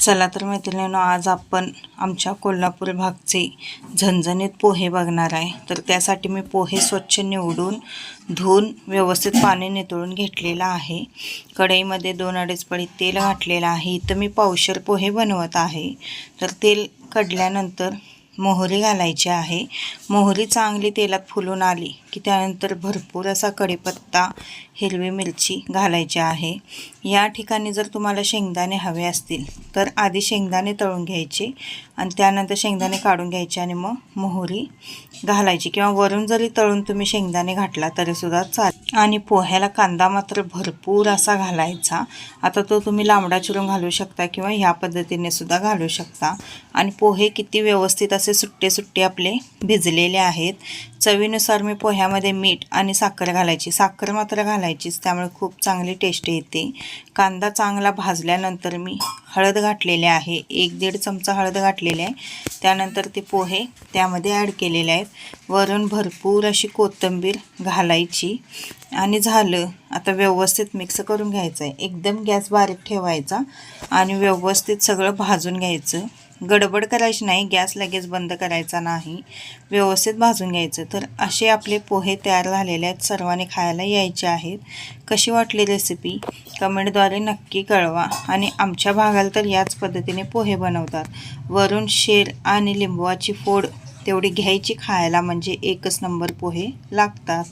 चला तर मैत्रिणीनं आज आपण आमच्या कोल्हापूर भागचे झणझणीत पोहे बघणार आहे. तर त्यासाठी मी पोहे स्वच्छ निवडून धुवून व्यवस्थित पाणी नितळून घेतलेलं आहे. कढईमध्ये दोन अडीच पळी तेल घातलेलं आहे. इथं मी पावशर पोहे बनवत आहे. तर तेल कढल्यानंतर मोहरी घालायची आहे. मोहरी चांगली तेलात फुलून आली की त्यानंतर भरपूर असा कढीपत्ता हिरवी मिरची घालायची आहे. या ठिकाणी जर तुम्हाला शेंगदाणे हवे असतील तर आधी शेंगदाणे तळून घ्यायचे आणि त्यानंतर शेंगदाणे काढून घ्यायचे आणि मग मोहरी घालायची. किंवा वरून जरी तळून तुम्ही शेंगदाणे घातला तरीसुद्धा चालेल. आणि पोह्याला कांदा मात्र भरपूर असा घालायचा. आता तो तुम्ही लांबडा चिरून घालू शकता किंवा ह्या पद्धतीने सुद्धा घालू शकता. आणि पोहे किती व्यवस्थित असे सुट्टे सुट्टे आपले भिजलेले आहेत. चवीनुसार मी पोह्यामध्ये मीठ आणि साखर घालायची. साखर मात्र घालायचीच त्यामुळे खूप चांगली टेस्ट येते. कांदा चांगला भाजल्यानंतर मी हळद घातलेले आहे. एक दीड चमचा हळद घातलेली आहे. त्यानंतर ते पोहे त्यामध्ये ॲड केलेले आहेत. वरून भरपूर अशी कोथिंबीर घालायची. आणि झालं आता व्यवस्थित मिक्स करून घ्यायचं आहे एकदम गॅस बारीक ठेवायचा आणि व्यवस्थित सगळं भाजून घ्यायचं. गडबड करायची नाही गॅस लगेच बंद करायचा नाही व्यवस्थित भाजून घ्यायचं. तर असे आपले पोहे तयार झालेले आहेत. सर्वांनी खायला यायचे आहेत. कशी वाटली रेसिपी कमेंटद्वारे नक्की कळवा. आणि आमच्या भागाला तर याच पद्धतीने पोहे बनवतात. वरून शेर आणि लिंबवाची फोड तेवढी घ्यायची खायला म्हणजे एकच नंबर पोहे लागतात.